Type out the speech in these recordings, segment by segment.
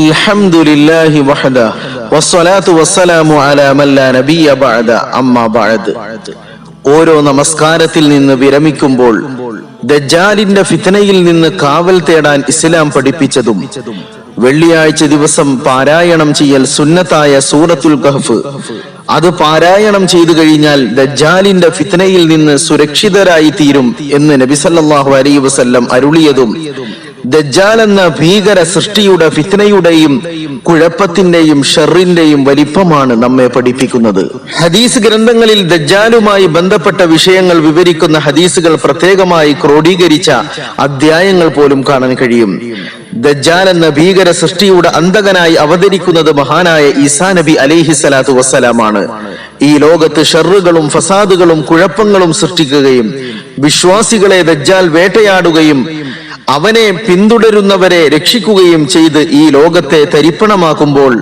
الحمد لله وحده والصلاة والسلام على من لا نبي بعد أما بعد ഓരോ നമസ്കാരത്തിൽ നിന്ന് വിരമിക്കുമ്പോൾ ദജ്ജാലിന്റെ ഫിത്തനയിൽ നിന്ന് കാവൽ തേടാൻ ഇസ്ലാം പഠിപ്പിച്ചതും വെള്ളിയാഴ്ച ദിവസം പാരായണം ചെയ്യൽ സുന്നത്തായ സൂറത്തുൽ കഹഫ്. അത് പാരായണം ചെയ്തു കഴിഞ്ഞാൽ ദജ്ജാലിന്റെ ഫിത്നയിൽ നിന്ന് സുരക്ഷിതരായി തീരും എന്ന് നബി സല്ലല്ലാഹു അലൈഹി വസല്ലം അരുളിയതും. ദജ്ജാൽ എന്ന ഭീകര സൃഷ്ടിയുടെ ഫിത്നയുടെയും കുഴപ്പത്തിന്റെയും ഷെറിന്റെയും വലിപ്പമാണ് നമ്മെ പഠിപ്പിക്കുന്നത്. ഹദീസ് ഗ്രന്ഥങ്ങളിൽ ദജ്ജാലുമായി ബന്ധപ്പെട്ട വിഷയങ്ങൾ വിവരിക്കുന്ന ഹദീസുകൾ പ്രത്യേകമായി ക്രോഡീകരിച്ച അധ്യായങ്ങൾ പോലും കാണാൻ കഴിയും. ദജ്ജാൽ എന്ന ഭീകര സൃഷ്ടിയുടെ അന്തകനായി അവതരിക്കുന്നത് മഹാനായ ഈസാ നബി അലിഹി സ്വലാത്തു വസ്സലാമാണ്. ഈ ലോകത്ത് ഷെറുകളും ഫസാദുകളും കുഴപ്പങ്ങളും സൃഷ്ടിക്കുകയും വിശ്വാസികളെ ദജ്ജാൽ വേട്ടയാടുകയും അവനെ പിന്തുടരുന്നവരെ രക്ഷിക്കുകയും ചെയ്ത് ഈ ലോകത്തെ തരിപ്പണമാക്കുമ്പോൾ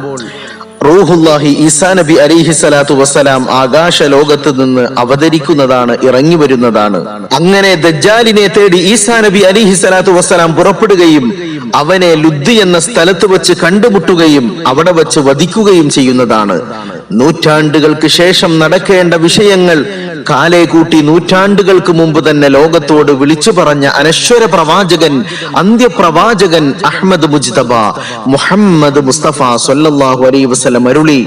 റൂഹുല്ലാഹി ഈസാ നബി അലിഹി സ്വലാത്തു വസ്സലാം ആകാശ ലോകത്ത് നിന്ന് അവതരിക്കുന്നതാണ് ഇറങ്ങി വരുന്നതാണ് അങ്ങനെ ദജ്ജാലിനെ തേടി ഈസാ നബി അലിഹി സ്വലാത്തു വസ്സലാം പുറപ്പെടുകയും അവനെ ലുദ്ധി എന്ന സ്ഥലത്ത് വെച്ച് കണ്ടുമുട്ടുകയും അവിടെ വെച്ച് വധിക്കുകയും ചെയ്യുന്നതാണ്. നൂറ്റാണ്ടുകൾക്ക് ശേഷം നടക്കേണ്ട വിഷയങ്ങൾ കാലേ കൂട്ടി നൂറ്റാണ്ടുകൾക്ക് മുമ്പ് തന്നെ ലോകത്തോട് വിളിച്ചു പറഞ്ഞ അനശ്വര പ്രവാചകൻ അന്ത്യപ്രവാചകൻ അഹമ്മദ് മുജ്തബ മുഹമ്മദ് മുസ്തഫ സല്ലല്ലാഹു അലൈഹി വസല്ലം അരുളി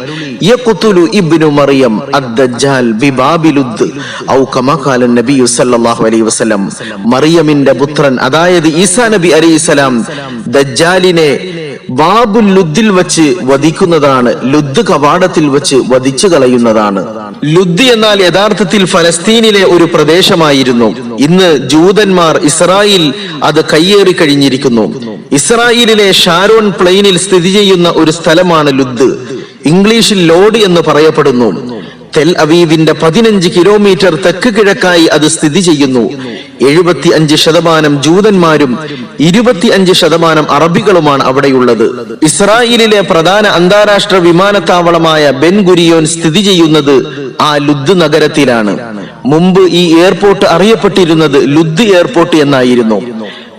യഖുതുലു ഇബ്നു മറിയം അദ്ദജ്ജാൽ ബിബാബിലുദ് ഔ കമാ ഖാല നബി സല്ലല്ലാഹു അലൈഹി വസല്ലം. മറിയമിന്റെ പുത്രൻ അതായത് ഈസാ നബി അലൈഹിസലാം ദജ്ജാലിനെ ബാബുൽ ലുദ്ദിൽ വച്ച് വധിക്കുന്നതാണ് ലുദ് കവാടത്തിൽ വച്ച് വധിച്ചു കളയുന്നതാണ്. ലുദ് എന്നാൽ യഥാർത്ഥത്തിൽ ഫലസ്തീനിലെ ഒരു പ്രദേശമായിരുന്നു. ഇന്ന് ജൂതന്മാർ ഇസ്രായേൽ അത് കയ്യേറി കഴിഞ്ഞിരിക്കുന്നു. ഇസ്രായേലിലെ ഷാരോൺ പ്ലെയിനിൽ സ്ഥിതി ചെയ്യുന്ന ഒരു സ്ഥലമാണ് ലുദ്. ഇംഗ്ലീഷിൽ ലോഡ് എന്ന് പറയപ്പെടുന്നു. തെൽ അവീവിന്റെ പതിനഞ്ച് കിലോമീറ്റർ തെക്ക് കിഴക്കായി അത് സ്ഥിതി ചെയ്യുന്നു. എഴുപത്തി അഞ്ച് ശതമാനം ജൂതന്മാരും ഇരുപത്തി അഞ്ച് ശതമാനം അറബികളുമാണ് അവിടെയുള്ളത്. ഇസ്രായേലിലെ പ്രധാന അന്താരാഷ്ട്ര വിമാനത്താവളമായ ബെൻ ഗുരിയോൻ സ്ഥിതി ചെയ്യുന്നത് ആ ലുദ് നഗരത്തിലാണ്. മുമ്പ് ഈ എയർപോർട്ട് അറിയപ്പെട്ടിരുന്നത് ലുദ് എയർപോർട്ട് എന്നായിരുന്നു.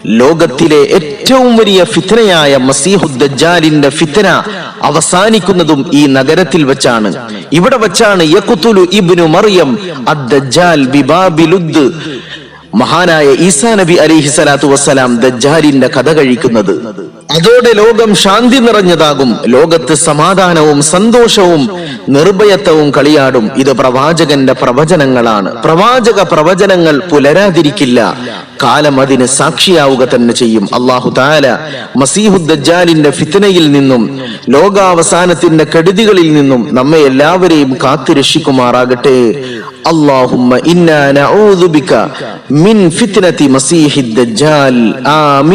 ലോകത്തിലെ ഏറ്റവും വലിയ ഫിത്തനയായ മസീഹുദ്ദാലിന്റെ ഫിത്തന അവസാനിക്കുന്നതും ഈ നഗരത്തിൽ വെച്ചാണ്. ഇവിടെ വെച്ചാണ് യക്കുത്തുലു ഇബ്നു മറിയം അദ്ദജ്ജാൽ ബിബാബിലുദ് മഹാനായ ഈസാ നബി അലിഹി സ്വലാത്തു വസ്സലാം ദജ്ജാലിന്റെ കഥ കഴിക്കുന്നത്. അതോടെ ലോകം ശാന്തി നിറഞ്ഞതാകും. ലോകത്ത് സമാധാനവും സന്തോഷവും നിർഭയത്വവും കളിയാടും. ഇത് പ്രവാചകന്റെ പ്രവചനങ്ങളാണ്. പ്രവാചക പ്രവചനങ്ങൾ പുലരാതിരിക്കില്ല. കാലം അതിന് സാക്ഷിയാവുക തന്നെ ചെയ്യും. അള്ളാഹു താല മസീഹുദ്ദാലിന്റെ ഫിത്തനയിൽ നിന്നും ലോകാവസാനത്തിന്റെ കെടുതികളിൽ നിന്നും നമ്മെ എല്ലാവരെയും കാത്തു രക്ഷിക്കുമാറാകട്ടെ اللهم إنا نعوذ بك من فتنة مسيح الدجال. آمين.